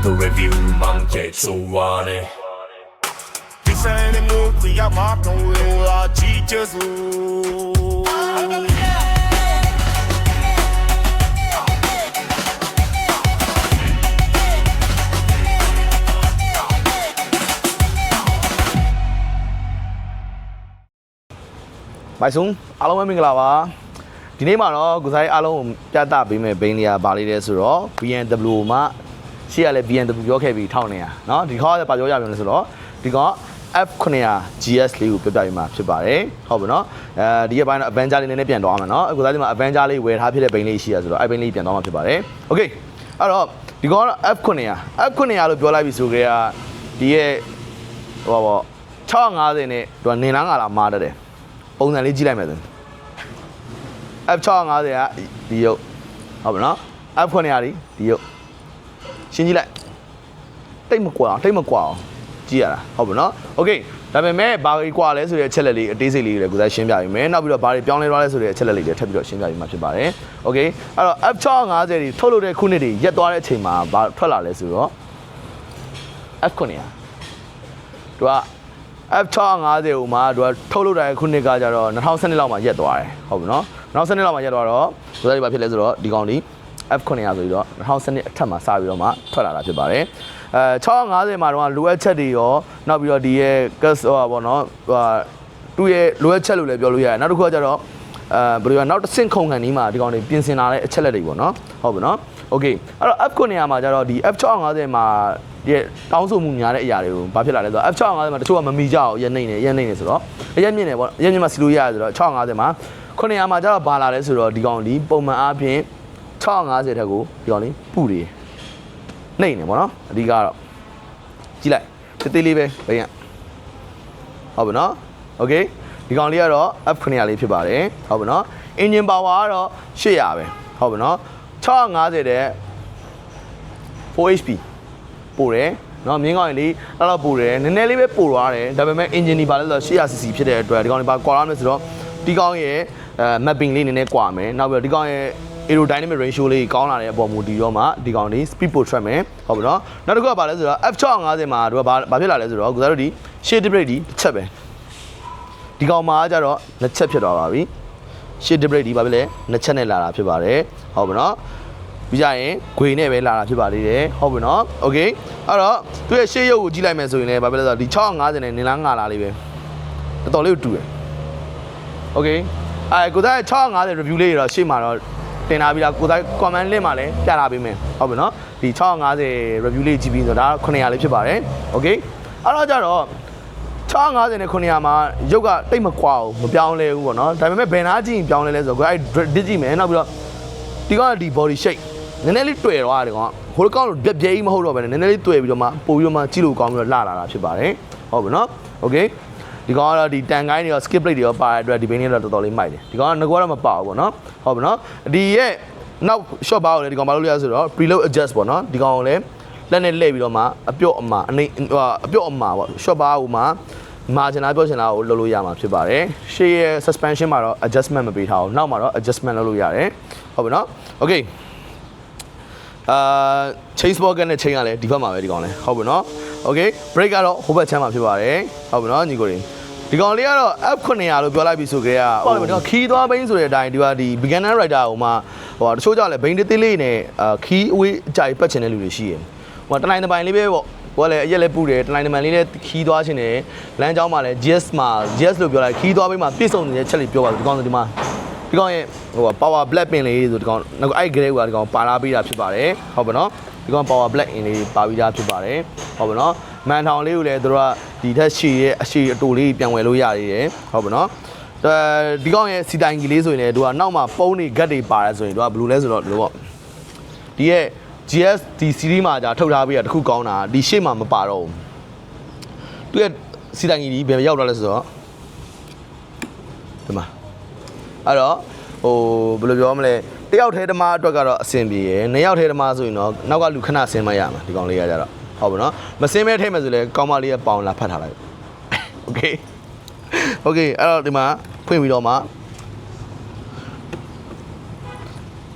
Auto review မောင်ကျဲဆိုဝါတယ် This ain't a movie, I'm up on your teachers. မိုက်ဆုံးအားလုံးပဲမင်္ဂလာပါဒီနေ့မှာတော့ကိုစားအားလုံးကိုပြသပေးမယ်ဘိန်းလေးကဘာလေးလဲဆိုတော့ BMW မှာ ရှေ့ကလည်း BMW ပြောခဲ့ပြီး1900เนาะဒီခေါက်ကလည်းပါပြောရပြန်လို့ဆိုတော့ဒီကောင် F900 GS လေးကိုပြပြပေးမှာဖြစ်ပါတယ်ဟုတ်ပါเนาะအဲဒီကပိုင်းတော့ Avenger လေးနည်းနည်းပြန်သွားမှာเนาะအခုစားဒီမှာ Avenger လေးဝယ်ထားဖြစ်တဲ့ဘိန်းလေးရှိရဆိုတော့အဲ့ဘိန်းလေးပြန်သွားမှာဖြစ်ပါတယ်โอเคအဲ့တော့ဒီကောင်ကတော့ F900 F900 လို့ပြောလိုက်ပြီဆိုကြကဒီရဲ့ဟိုပါပေါ့650နဲ့သူကနေလားငါလားမားတတ်တယ် ပုံစံလေးကြည့်လိုက်မယ်ဆိုရင် F650 ကဒီရုပ်ဟုတ်ပါနော် F900 ဒီဒီရုပ် ရှင်းကြည့်လိုက်တိတ်မကွာအောင်တိတ်မကွာအောင်ကြည့်ရတာဟုတ်ပါနော်โอเคဒါပေမဲ့ဘာကြီးကွာလဲဆိုတဲ့အချက်လက်လေးအသေးစိတ်လေးတွေကိုလည်းကိုယ်စားရှင်းပြပေးမယ်နောက်ပြီးတော့ဘာတွေပြောင်းလဲသွားလဲဆိုတဲ့အချက်လက်လေးတွေထပ်ပြီးတော့ရှင်းပြပေးမှာဖြစ်ပါတယ်โอเคအဲ့တော့ F650 တွေထုတ်လုပ်တဲ့ခုနှစ်တွေရက်သွားတဲ့အချိန်မှာဘာထွက်လာလဲဆိုတော့ F900 သူက F650 ဟိုမှာသူကထုတ်လုပ်တဲ့ခုနှစ်ကကြတော့2012လောက်မှာရက်သွားတယ်ဟုတ်ပြီနော်2012လောက်မှာရက်သွားတော့ဘယ်လိုဘာဖြစ်လဲဆိုတော့ဒီကောင်ဒီ F900 ဆိုပြီးတော့2012အထက်မှာစပြီးတော့မှထွက်လာတာဖြစ်ပါတယ်အဲ650မှာတော့လိုအပ်ချက်တွေရောနောက်ပြီးတော့ဒီရဲ့ gas ဟိုပါဘောနော်ဟိုသူ့ရဲ့လိုအပ်ချက်လို့လည်းပြောလို့ရတယ်နောက်တစ်ခုကကျတော့အဲဘယ်လိုလဲနောက်တစ်ဆင့်ခုံခံဒီမှာဒီကောင်တွေပြင်ဆင်လာတဲ့အချက်လက်တွေပေါ့နော်ဟုတ်ပြီနော် okay အဲ့တော့ F900 မှာကျတော့ဒီ F650 မှာဒီတောင်းဆိုမှုများတဲ့အရာတွေကိုဘာဖြစ်လာလဲဆိုတော့ F650 မှာတချို့ကမမီကြအောင်ရနေနေရနေနေဆိုတော့အရက်မြင့်နေပေါ့အရက်မြင့်မှာစီလို့ရတယ်ဆိုတော့650မှာ900မှာကျတော့ဘာလာလဲဆိုတော့ဒီကောင်ဒီပုံမှန်အားဖြင့် 650ထက်ကိုဒီကောင်လေးပူတယ်နှိမ့်နေပေါ့နော်အဓိကတော့ကြည့်လိုက်တေးသေးလေးပဲဘယ်ရဟုတ်ပြီနော်โอเคဒီကောင်လေးကတော့ F900 လေးဖြစ်ပါတယ်ဟုတ်ပြီနော် engine power ကတော့800ပဲဟုတ်ပြီနော်650တဲ့ 4HP ပို့တယ်เนาะမြင်းကောင်းရင်လေးအဲ့လောက်ပို့တယ်နည်းနည်းလေးပဲပို့သွားတယ်ဒါပေမဲ့ engine ဒီပါလဲဆိုတော့ 800cc ဖြစ်တဲ့အတွက်ဒီကောင်ဒီပါကွာရမယ်ဆိုတော့ဒီကောင်ရဲ့အဲ mapping လေးနည်းနည်းကွာမယ်နောက်ပြီးတော့ဒီကောင်ရဲ့ aerodynamic ratio လေးကောင်းလာတဲ့အပေါ်မူတည်တော့မှဒီကောင်ဒီ speed ပို့ထွက်မယ်ဟုတ်ပြီနော်နောက်တစ်ခုကပါလဲဆိုတော့ F650 မှာတို့ကဘာဘာဖြစ်လာလဲဆိုတော့ကိုစားတို့ဒီ shade brake ဒီတစ်ချက်ပဲဒီကောင်မှာကျတော့နှစ်ချက်ဖြစ်သွားပါပြီ shade brake ဒီဘာဖြစ်လဲနှစ်ချက်နဲ့လာတာဖြစ်ပါတယ်ဟုတ်ပြီနော် ပြီးကြရင်ဂွေနဲ့ပဲလာတာဖြစ်ပါသေးတယ်ဟုတ်ပြီနော်โอเคအဲ့တော့သူရဲ့ရှေ့ရုပ်ကိုကြည့်လိုက်မယ်ဆိုရင်လည်းဘာဖြစ်လဲဆိုတော့ဒီ650နဲ့နင်လားငါလားလေးပဲတော်တော်လေးကိုတူတယ်โอเคအဲကိုသားရဲ့650 review လေးတွေတော့ရှေ့မှာတော့ တင်လာပြီးတော့ကိုယ်တိုင် comment link မှာလည်းပြလာပေးမယ်ဟုတ်ပြီနော်ဒီ650 review လေးကြည့်ပြီးဆိုတော့ဒါ900လေးဖြစ်ပါတယ် okay အဲ့တော့ကြတော့650နဲ့900မှာရုပ်ကတိတ်မကွာဘူးမပြောင်းလဲဘူးပေါ့နော်ဒါပေမဲ့ဘယ်နာကြည့်ရင်ပြောင်းလဲလဲဆိုတော့ကိုယ်အဲ့ digit ကြည့်မယ်နောက်ပြီးတော့ဒီကဒီ body shape နည်းနည်းလေးတွေ့တော့ရတယ်ကောင်ဟိုကောင်တော့ပြက်ပြဲကြီးမဟုတ်တော့ဘဲနဲ့နည်းနည်းလေးတွေ့ပြီးတော့မှပို့ပြီးတော့မှကြည့်လို့ကောင်းပြီးတော့လှလာတာဖြစ်ပါတယ်ဟုတ်ပြီနော် okay ဒီကောင်ကတော့ဒီတန်ကိုင်းတွေရော skip plate တွေရောပါတဲ့အတွက်ဒီဘင်းလေးတော့တော်တော်လေးမိုက်တယ်ဒီကောင်ကငကွာတော့မပါဘူးပေါ့နော်ဟုတ်ပြီနော်ဒီရဲ့နောက် short bar ကိုလည်းဒီကောင်ဘာလို့လဲဆိုတော့ preload adjust ပေါ့နော်ဒီကောင်ကိုလည်းလက်နဲ့လှည့်ပြီးတော့မှအပြုတ်အမာအနေဟိုအပြုတ်အမာပေါ့ short bar ဟိုမှာမာချင်တာပြောချင်တာကိုလုပ်လို့ရမှာဖြစ်ပါတယ်ရှေ့ရဲ့ suspension မှာတော့ adjustment မပေးထားဘူးနောက်မှာတော့ adjustment လုပ်လို့ရတယ်ဟုတ်ပြီနော် okay အာ chain sprocket နဲ့ chain ကလည်းဒီဘက်မှာပဲဒီကောင်လဲဟုတ်ပြီနော် okay brake ကတော့ဟိုဘက်ချမ်းမှာဖြစ်ပါတယ်ဟုတ်ပြီနော်ညီကိုတွေ ဒီကောင်လေးကတော့ F900 လို့ပြောလိုက်ပြီဆိုကြရဟိုဒီကခီးသွားဘိန်းဆိုတဲ့အတိုင်းဒီကဒီ beginner rider ဟိုမှာဟိုတချို့ကြောင့်လည်းဘိန်းသေးသေးလေးနဲ့အာခီးအဝေးအကြိုက်ပတ်ချင်တဲ့လူတွေရှိတယ်ဟိုတနိုင်တစ်ပိုင်လေးပဲပေါ့ဟိုကလည်းအရက်လည်းပူတယ်တနိုင်တစ်ပိုင်လေးလည်းခီးသွားခြင်းတယ်လမ်းကြောင်းမှာလည်း GS မှာ GS လို့ပြောလိုက်ခီးသွားဘိန်းမှာပြည့်စုံနေတဲ့ချက်လေးပြောပါဒီကောင်ဒီမှာဒီကောင်ရဲ့ဟို power black pin လေးဆိုဒီကောင်ငါအဲ့ grade ကဒီကောင်ပါလာပေးတာဖြစ်ပါတယ်ဟုတ်ပါနော်ဒီကောင် power black in လေးပါပြီးသားဖြစ်ပါတယ်ဟုတ်ပါနော်မန်ထောင်လေးကိုလည်းတို့ကဒီထက်ရှည်ရဲ့အရှည်အတူလေးပြန်ဝယ်လို့ရသေးတယ်ဟုတ်ပါနော်အဲဒီကောင်ရဲ့စီတိုင်ကြီးလေးဆိုရင်လည်းတို့ကနောက်မှာပုံးတွေဂတ်တွေပါတယ်ဆိုရင်တို့ကဘယ်လိုလဲဆိုတော့တို့ပေါ့ဒီရဲ့ GS ဒီ series မှာじゃထုတ်ထားပေးတာတခုကောင်းတာဒီရှေ့မှာမပါတော့ဘူးသူရဲ့စီတိုင်ကြီးဘယ်ရောက်တော့လဲဆိုတော့ဒီမှာအဲ့တော့ဟိုဘယ်လိုပြောမလဲတယောက်ထဲဓမ္မအတွက်ကတော့အဆင်ပြေရယ်နှစ်ယောက်ထဲဓမ္မဆိုရင်တော့နောက်ကလူခဏဆင်းမရမှာဒီကောင်လေးကကြတော့ ဟုတ်ပါနော်မဆင်းမဲထဲမယ်ဆိုလဲကောင်းမလေးရဲ့ပေါင်လာဖတ်ထားလိုက်โอเคโอเคအဲ့တော့ဒီမှာဖွင့်ပြီးတော့မှ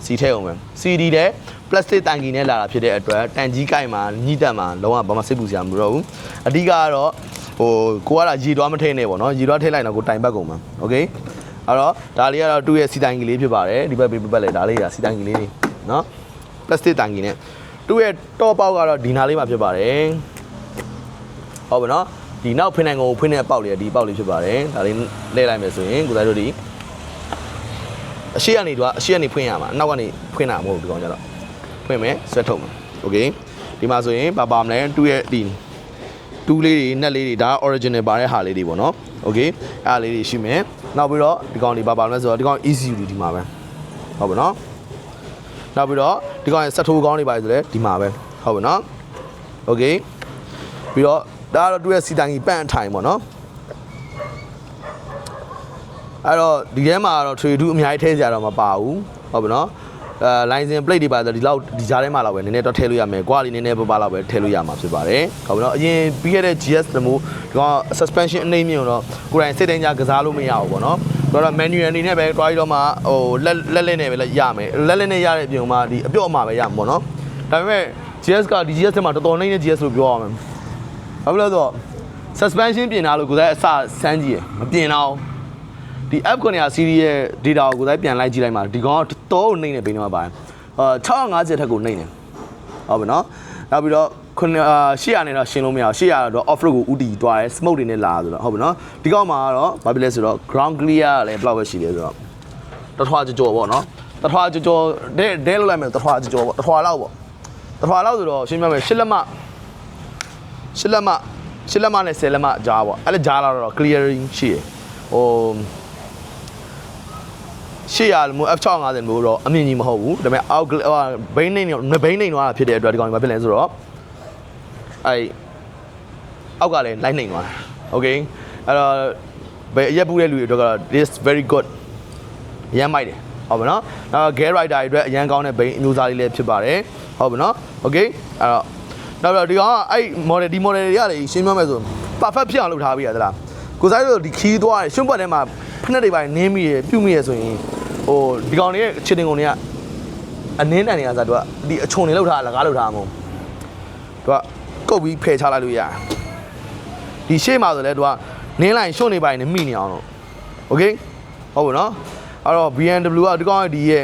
စီထဲအောင်မယ် CD တဲ့ plastic တန်ကီနဲ့လာတာဖြစ်တဲ့အတွက်တန်ကြီးကိုက်မှာညှိတက်မှာလုံးဝဘာမှစိတ်ပူစရာမလိုတော့ဘူးအဓိကကတော့ဟိုကိုကတော့ရေတွားမထိနဲ့ပေါ့နော်ရေတွားထိလိုက်တော့ကိုတိုင်ပတ်ကုန်မှာโอเคအဲ့တော့ဒါလေးကတော့သူ့ရဲ့စီတိုင်ကီလေးဖြစ်ပါတယ်ဒီဘက်ဘေးဘက်လည်းဒါလေးကစီတိုင်ကီလေးနေနော် plastic တန်ကီနဲ့ သူ့ရဲ့ top ပေါက်ကတော့ဒီနာလေးမှာဖြစ်ပါတယ်ဟုတ်ပါနော်ဒီနောက်ဖိနိုင်ကုန်ဖိနေတဲ့ပေါက်လေးကဒီပေါက်လေးဖြစ်ပါတယ်ဒါလေးလဲလိုက်မယ်ဆိုရင်ကိုယ်တို့ဒီအရှိကနေတော့အရှိကနေဖွင့်ရမှာအနောက်ကနေဖွင့်တာမဟုတ်ဘူးဒီကောင်ကြတော့ ဖွင့်မယ်ဆွဲထုတ်မယ်โอเคဒီမှာဆိုရင်ပါပါမလဲတူရဲ့ဒီတူးလေးတွေနက်လေးတွေဒါက original ပါတဲ့ဟာလေးတွေပေါ့နော်โอเคအဲ့ဒါလေးတွေရှိမယ်နောက်ပြီးတော့ဒီကောင်ဒီပါပါမလဲဆိုတော့ဒီကောင် ECU တွေဒီမှာပဲဟုတ်ပါနော် နောက်ပြီးတော့ဒီကောင်ရဲ့စက်ထိုးကောင်းတွေပါဆိုလဲဒီမှာပဲဟုတ်ပါနော်โอเคပြီးတော့ဒါကတော့တူရဲ့စီတိုင်ကြီးပန့်အထိုင်ပေါ့နော်အဲ့တော့ဒီထဲမှာတော့ထွေထူးအများကြီးထည့်ကြတော့မပါဘူးဟုတ်ပါနော်အဲ license plate တွေပါဆိုဒီလောက်ဒီကြားထဲမှာတော့ပဲနည်းနည်းတော့ထည့်လို့ရမယ်။ကွာလီနည်းနည်းပပလောက်ပဲထည့်လို့ရမှာဖြစ်ပါတယ်။ဟုတ်ပါနော်။အရင်ပြီးခဲ့တဲ့ GS တမို့ဒီကောင် suspension အနေမြင့်တော့ကိုယ်တိုင်စိတ်တိုင်းကြကစားလို့မရဘူးပေါ့နော်။ ဒါတော့ manual အနေနဲ့ပဲတွားပြီးတော့မှဟိုလက်လက်လက်နဲ့ပဲရမယ်။လက်လက်နဲ့ရတဲ့အပြင်မှာဒီအပြုတ်အမှာပဲရမှာပေါ့နော်။ဒါပေမဲ့ GS ကဒီ GS ထဲမှာတော်တော်နှိမ့်တဲ့ GS လို့ပြောရမယ်။ဘာဖြစ်လို့လဲဆိုတော့ suspension ပြင်တာလို့ကိုယ်တိုင်အစစမ်းကြည့်ရမပြင်တော့ဒီ app ကနေရာ series ရဲ့ data ကိုကိုယ်တိုင်ပြန်လိုက်ကြည့်လိုက်မှာဒီကောင်ကတော်တော်နှိမ့်နေပြီနေမှာပါတယ်အာ650ထက်ကိုနှိမ့်နေဟုတ်ပြီနော်နောက်ပြီးတော့ ခုန800နဲ့တော့ရှင်းလို့မရအောင်800တော့ off road ကိုဥတီသွားတယ် smoke တွေနဲ့လာဆိုတော့ဟုတ်ပြီနော်ဒီကောင်မှာကတော့ဘာဖြစ်လဲဆိုတော့ ground clear ကလည်းဘယ်လောက်ပဲရှိလဲဆိုတော့တထွားကြော်ပေါ့နော်တထွားကြော်ဒဲဒဲလောက်လိုက်မယ်တထွားကြော်ပေါ့တထွားလောက်ပေါ့တထွားလောက်ဆိုတော့ရှင်းပြမယ်ရှစ်လက်မရှစ်လက်မရှစ်လက်မနဲ့10လက်မကြားပေါ့အဲ့ဒါကြားလာတော့ clearing ရှိရဟို800လို့ F650 လို့တော့အမြင့်ကြီးမဟုတ်ဘူးဒါပေမဲ့အောက်ဘိန်းနေနေဘိန်းနေသွားတာဖြစ်တဲ့အတွက်ဒီကောင်ကဘာဖြစ်လဲဆိုတော့ အဲအောက်ကလည်းလိုက်နေသွားတာโอเคအဲ့တော့ဘယ်အရက်ပူတဲ့လူတွေအတွက်ကတော့ this very good ရမ်းမိုက်တယ်ဟုတ်ပါနော်နောက် gear rider တွေအတွက်အရန်ကောင်းတဲ့ဘိန်းအမျိုးသားလေးလည်းဖြစ်ပါတယ်ဟုတ်ပါနော်โอเคအဲ့တော့နောက်တော့ဒီကောင်ကအဲ့ model ဒီ model တွေကလေရှင်းပြမယ်ဆို perfect ဖြစ်အောင်လုပ်ထားပြီးရသလားကိုစားတို့ဒီခီးသွားတယ်ရှွန့်ပတ်ထဲမှာဖက်နဲ့တွေပိုင်းနင်းမိရပြုတ်မိရဆိုရင်ဟိုဒီကောင်လေးရဲ့ချစ်တင်ကုန်တွေကအနင်းတန်တွေကစားသူကဒီအချုံတွေလောက်ထားတာလကားလောက်ထားမှာမဟုတ်သူက ကုတ်ပြီးဖယ်ချလိုက်လို့ရတယ်ဒီရှေ့မှာဆိုလဲသူကနင်းလိုက်ရှွန့်နေပိုင်းနဲ့မိနေအောင်လို့โอเคဟုတ်ပါနော်အဲ့တော့ BMW ကဒီကောင်ကဒီရဲ့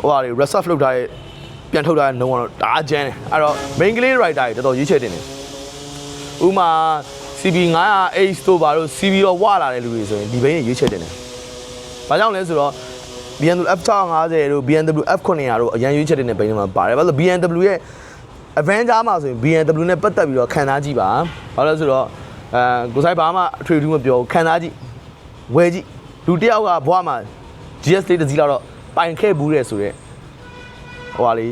ဟိုဟာတွေ reserve လုပ်ထားတဲ့ပြန်ထုတ်ထားတဲ့နှုံးကတော့ဒါအကျန်းတယ်အဲ့တော့ main ကလေး rider တွေတော်တော်ရွေးချယ်တင်တယ်ဥမာ CB 900 H တို့ဘာလို့ CB တော့ဝလာတဲ့လူတွေဆိုရင်ဒီဘိန်းတွေရွေးချယ်တင်တယ်။ဘာကြောင့်လဲဆိုတော့ BMW F650 တို့ BMW F900 တို့အရန်ရွေးချယ်တင်တဲ့ဘိန်းတွေမှာပါတယ်။ဘာလို့ BMW ရဲ့ Avenger မှာဆိုရင် BMW နဲ့ပတ်သက်ပြီးတော့ခံစားကြည့်ပါ။ဘာလို့လဲဆိုတော့အဲကိုဆိုင်ဘာမှအထွေထူးမပြောဘူးခံစားကြည့်ဝယ်ကြည့်လူတစ်ယောက်ကဘဝမှာ GS လေးတစ်စီးလောက်တော့ပိုင်ခဲ့ဘူးတဲ့ဆိုတော့ဟိုဟာလေး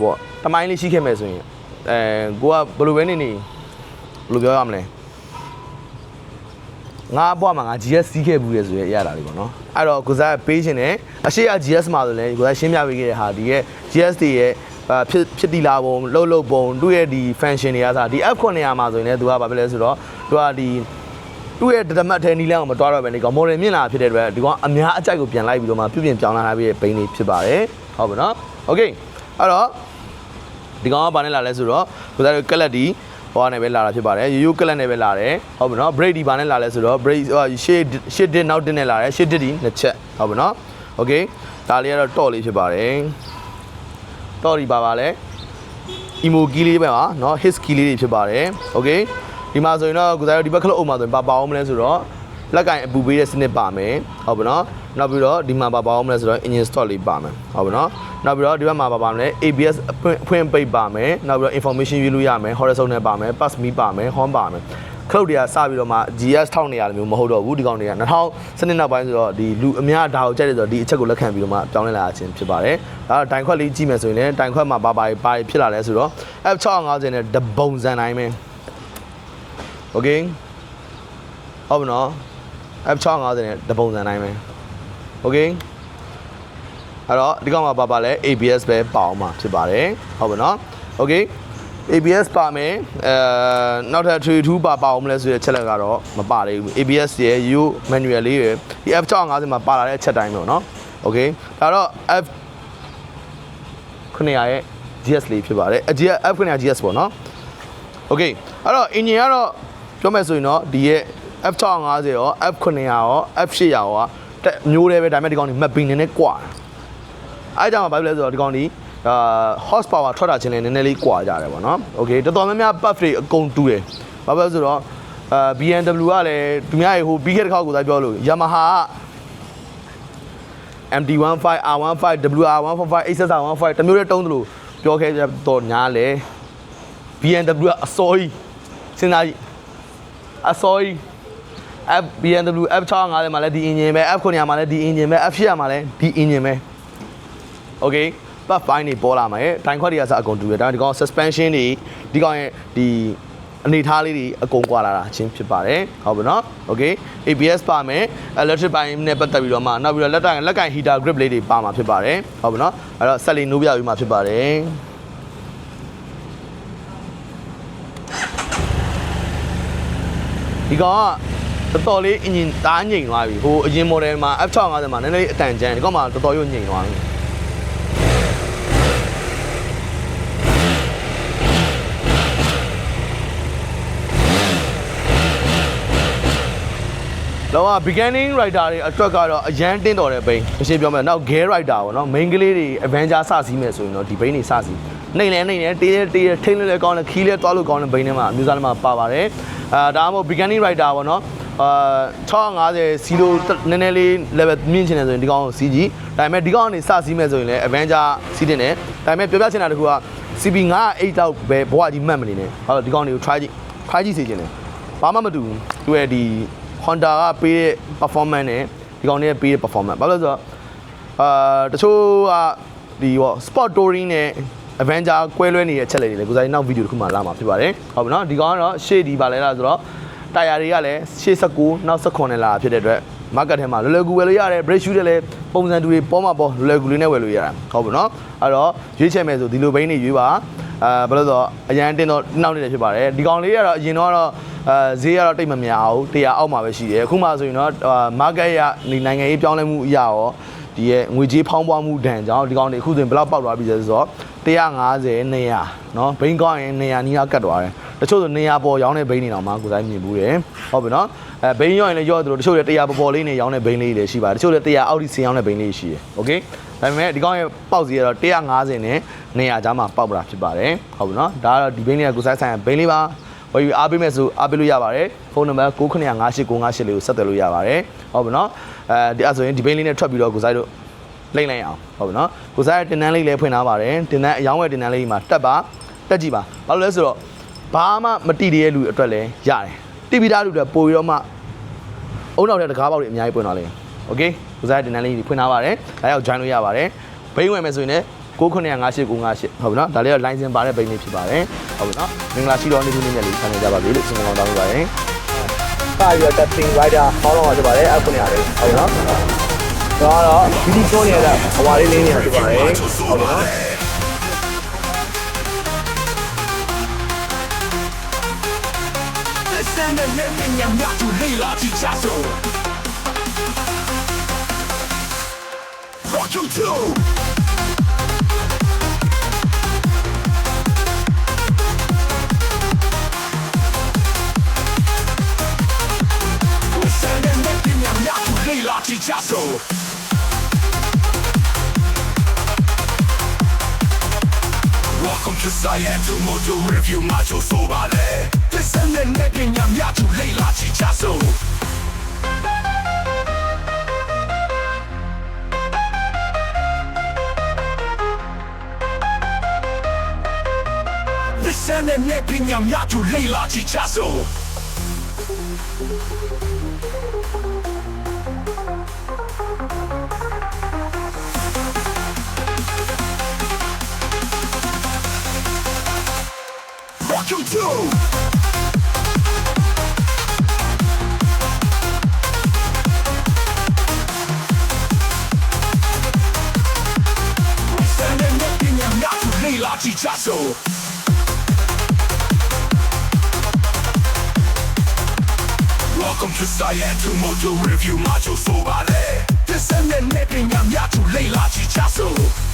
ဟိုတမိုင်းလေးရှိခဲ့မယ်ဆိုရင်အဲကိုကဘယ်လိုပဲနေနေဘယ်လိုပြောရမလဲငါဘွားမှာငါ GS စီးခဲ့ဘူးလေဆိုရရတာလေးပေါ့နော်အဲ့တော့ကိုစားပေးခြင်းနဲ့အရှိရ GS မှာဆိုလည်းကိုစားရှင်းပြပေးခဲ့တဲ့ဟာဒီရဲ့ GS တွေရဲ့အာ ဖြစ်ဖြစ်တီလာပုံလှုပ်လှုပ်ပုံသူ့ရဲ့ဒီ function တွေကစားဒီ app 900မှာဆိုရင်လည်းသူကဘာဖြစ်လဲဆိုတော့သူကဒီသူ့ရဲ့ဒတမတ်ထဲနီလန်းအောင်မတွားတော့ပဲဒီကောင်မော်ဒယ်မြင့်လာဖြစ်တဲ့အတွက်ဒီကောင်အများအကြိုက်ကိုပြန်လိုက်ပြီးတော့မှပြုပြင်ပြောင်းလာတာပြည့်ဘိန်းလေးဖြစ်ပါတယ်ဟုတ်ပါတော့ okay အဲ့တော့ဒီကောင်ကဘာနဲ့လာလဲဆိုတော့ကိုသားတို့ကလက်ဒီဟောနဲ့ပဲလာတာဖြစ်ပါတယ်ရိုးရိုးကလပ်နဲ့ပဲလာတယ်ဟုတ်ပြီနော် break ဒီဘာနဲ့လာလဲဆိုတော့ break ဟို shade shade နောက်တင်နဲ့လာတယ် shade ဒီနှစ်ချက်ဟုတ်ပြီနော် okay ဒါလေးကတော့တော့လေးဖြစ်ပါတယ် တော့ဒီပါပါလဲ emo key လေးပဲပါเนาะ his key လေးတွေဖြစ်ပါတယ်โอเคဒီမှာဆိုရင်တော့ကိုသားတို့ဒီဘက်ခလုတ်အုပ်မှာဆိုရင်ပါပါအောင်မလဲဆိုတော့လက်ကင်အပူပေးတဲ့စနစ်ပါမယ်ဟုတ်ပြီနော်နောက်ပြီးတော့ဒီမှာပါပါအောင်မလဲဆိုတော့ engine stock လေးပါမယ်ဟုတ်ပြီနော်နောက်ပြီးတော့ဒီဘက်မှာပါပါမလဲ ABS အဖွင့်အဖွင့်ပိတ်ပါမယ်နောက်ပြီးတော့ information ယူလို့ရမယ် horizontal ပါမယ် pass me ပါမယ် horn ပါမယ် ခလုတ်တွေကစပြီးတော့မှ GS ထောက်နေရတယ်မျိုးမဟုတ်တော့ဘူးဒီကောင်တွေက2000စနစ်နောက်ပိုင်းဆိုတော့ဒီလူအများဒါကိုကြိုက်တယ်ဆိုတော့ဒီအချက်ကိုလက်ခံပြီးတော့မှပြောင်းလဲလာခြင်းဖြစ်ပါတယ်ဒါတော့တိုင်ခွက်လေးကြည့်မယ်ဆိုရင်လည်းတိုင်ခွက်မှာပါပါပါဖြစ်လာလဲဆိုတော့ F650 နဲ့တပုံစံတိုင်းပဲ Okay ဟုတ်ပြီနော် F650 နဲ့တပုံစံတိုင်းပဲ Okay အဲ့တော့ဒီကောင်မှာပါပါလဲ ABS ပဲပါအောင်မှာဖြစ်ပါတယ်ဟုတ်ပြီနော် Okay ABS ပါမယ်အဲနောက်ထပ်ထွေထူးပါပါအောင်မလဲဆိုတဲ့ချက်လက်ကတော့မပါသေးဘူး ABS ရဲ့ U manual လေးရယ်ဒီ F650 မှာပါလာတဲ့အချက်တိုင်းပေါ့နော် Okay ဒါတော့ F 900ရဲ့ GS လေးဖြစ်ပါတယ်အ GS F ခွင့်ရ GS ပေါ့နော် Okay အဲ့တော့ engine ကတော့ပြောမယ်ဆိုရင်တော့ဒီရဲ့ F650 ရော F900 ရော F800 ရောတက်မျိုးတွေပဲဒါပေမဲ့ဒီကောင်ဒီ mapping နည်းနည်းကွာအဲ့ကြောင့်ဘာဖြစ်လဲဆိုတော့ဒီကောင်ဒီ အာ horsepower ထွက်တာချင်းလည်းနည်းနည်းလေးကွာကြတယ်ပေါ့နော် Okay တော်တော်များများ buff တွေအကုန်တူတယ်ဘာဖြစ်လဲဆိုတော့အာ BMW ကလည်းသူများရေဟိုပြီးခဲ့တဲ့ခေါက်ကိုသာပြောလို့ Yamaha က MD15 R15 WR145 HSR15 တမျိုးတည်းတုံးတယ်လို့ပြောခဲ့တော့ညားလေ BMW ကအစောကြီးစဉ်းစားကြည့်အစောကြီး F BMW F650 မှာလည်းဒီ engine ပဲ F900 မှာလည်းဒီ engine ပဲ F800 မှာလည်းဒီ engine ပဲ Okay ပတ်ပိုင်းနေပေါ်လာမယ်တိုင်ခွက်တွေကစအကုန်တူတယ်ဒါပေမဲ့ဒီကောင် suspension တွေဒီကောင်ရဲ့ဒီအနေထားလေးတွေအကုန်ကွာလာတာချင်းဖြစ်ပါတယ်ဟုတ်ပြီနော် Okay ABS ပါမယ် electric ပိုင်းနဲ့ပတ်သက်ပြီးတော့မှနောက်ပြီးတော့လက်တိုင်လက်ကင် heater grip လေးတွေပါမှာဖြစ်ပါတယ်ဟုတ်ပြီနော်အဲ့တော့ဆက်လေးနိုးပြပြီးမှဖြစ်ပါတယ်ဒီကောင်ကတော်တော်လေး engine တားငိန်သွားပြီဟိုအရင် model မှာ F650 မှာနည်းနည်းလေးအတန်ကြမ်းဒီကောင်မှတော်တော်ရုံငိန်သွားပြီ လောက beginning writer တွေအတွက်ကတော့အရန်တင်းတော်တဲ့ဘိန်းအရှင်းပြောမယ်နောက် gear writer ပေါ့နော် main ကလေးတွေ Avenger စစီးမယ်ဆိုရင်တော့ဒီဘိန်းတွေစစီးနှိမ့်လဲနှိမ့်လဲတေးလဲတေးလဲထိန်းလဲလဲကောင်းလဲခီးလဲသွားလို့ကောင်းတဲ့ဘိန်းတွေမှာအမျိုးသားတွေမှာပါပါတယ်အာဒါမှမဟုတ် beginning writer ပေါ့နော်အာ650စီလိုနည်းနည်းလေး level မြင့်ချင်တယ်ဆိုရင်ဒီကောင်ကိုစီးကြည့်ဒါပေမဲ့ဒီကောင်ကနေစစီးမယ်ဆိုရင်လည်း Avenger စီးတင်တယ်ဒါပေမဲ့ပြောပြချင်တာတခုက CB9 8တောက်ပဲဘဝကြီးမှတ်မနေနဲ့ဟုတ်တော့ဒီကောင်တွေကို try ကြည့် try ကြည့်စေချင်တယ်ဘာမှမတူဘူးသူရဲ့ဒီ Honda ကပေးတဲ့ performance နဲ့ဒီကောင်တွေကပေးတဲ့ performance ဘာလို့လဲဆိုတော့အာတချို့ကဒီဟော sport touring နဲ့ Avenger ကွဲလွဲနေတဲ့ချက်လက်တွေလေကိုယ်စားနောက်ဗီဒီယိုတစ်ခုမှလာမှာဖြစ်ပါတယ်ဟုတ်ပြီနော်ဒီကောင်ကတော့ရှေ့ဒီပါလဲလားဆိုတော့တာယာတွေကလည်းရှေ့19နောက်19နဲ့လာဖြစ်တဲ့အတွက် market ထဲမှာလွယ်လွယ်ကူဝယ်လို့ရတယ် brake shoe တွေလည်းပုံစံတူတွေပေါ်မှာပေါ်လွယ်လွယ်ကူလေးနဲ့ဝယ်လို့ရတာဟုတ်ပြီနော်အဲ့တော့ရွေးချယ်မယ်ဆိုဒီလိုဘိန်းတွေရွေးပါအာဘယ်လိုဆိုတော့အရန်တင်းတော့နှောက်နေတယ်ဖြစ်ပါတယ်ဒီကောင်လေးကတော့အရင်တော့ကတော့ အာဈေးကတော့တိတ်မများဘူးတရားအောက်မှာပဲရှိတယ်အခုမှဆိုရင်တော့အာ market ရဒီနိုင်ငံရေးပြောင်းလဲမှုအရာရောဒီရဲ့ငွေကြေးဖောင်းပွားမှုဒဏ်ကြောင့်ဒီကောင်တွေအခုဆိုရင်ဘယ်လောက်ပေါက်သွားပြီလဲဆိုတော့150 200เนาะဘိန်းကောင်းရင်200နီးနားကတ်သွားတယ်တချို့ဆို200ပေါ်ရောင်းတဲ့ဘိန်းတွေတော့မှကိုယ်တိုင်းမြင်ဘူးတယ်ဟုတ်ပြီเนาะအဲဘိန်းရောင်းရင်လည်းရောသလိုတချို့လည်း100ပေါ်ပေါ်လေးနဲ့ရောင်းတဲ့ဘိန်းလေးတွေရှိပါတယ်တချို့လည်း100အောက်ထိဆင်းရောင်းတဲ့ဘိန်းလေးရှိတယ်โอเคဒါပေမဲ့ဒီကောင်ရဲ့ပေါက်စီကတော့150နဲ့200ကြားမှာပေါက်ပတာဖြစ်ပါတယ်ဟုတ်ပြီเนาะဒါကတော့ဒီဘိန်းလေးကကိုယ်ဆိုင်ဆိုင်ဘိန်းလေးပါ ဝယ်ယူအားပေးမယ်ဆိုအားပေးလို့ရပါတယ်ဖုန်းနံပါတ်695858လေးကိုဆက်သွယ်လို့ရပါတယ်ဟုတ်ပြီเนาะအဲဒီအဲ့ဆိုရင်ဒီဘိန်းလေးနဲ့ထွက်ပြီးတော့ကိုယ်ဆိုင်တို့လိမ့်လိုက်အောင်ဟုတ်ပြီနော်ကိုစားရဲ့တင်တန်းလေးလည်းဖွင့်ထားပါတယ်တင်တန်းအယောင်းဝယ်တင်တန်းလေးမှာတက်ပါတက်ကြည့်ပါဘာလို့လဲဆိုတော့ဘာမှမတိတဲ့လူအတွက်လည်းရတယ်တိပိသားလူတွေပို့ပြီးတော့မှအုံနောက်တဲ့တကားပေါက်တွေအများကြီးပွင့်သွားလိမ့်မယ်โอเคကိုစားရဲ့တင်တန်းလေးဖွင့်ထားပါတယ်ဒါရောက် join လို့ရပါတယ်ဘိန်းဝင်မယ်ဆိုရင်လည်း 6958 958ဟုတ်ပြီနော်ဒါလေးက license ပါတဲ့ဘိန်းလေးဖြစ်ပါတယ်ဟုတ်ပြီနော်မင်္ဂလာရှိတော်နေ့နေ့နေ့လေးဆန်းနေကြပါပြီလို့ဆုမကောင်းတောင်းပေးပါတယ်ပါရတဲ့ testing rider ဟောင်းတော့ဖြစ်ပါတယ်အခုနေရတယ်ဟုတ်ပြီနော်တော့တော့ဒီဒီကိုနေရတာဟွာလေးလေးနေရဖြစ်ပါတယ်ဟုတ်ပြီနော် 这三个人民娘俩就累了几下手。Rock you too. traci czasu Welcome to Scientu Modu Review Maciu Subale Piosenę lepienia miaczu Lejlaci czasu Piosenę lepienia miaczu Lejlaci czasu Welcome to Scientu Moto Review Macho Sobale Descendant Nepinyam Yatu Leila Chichasu.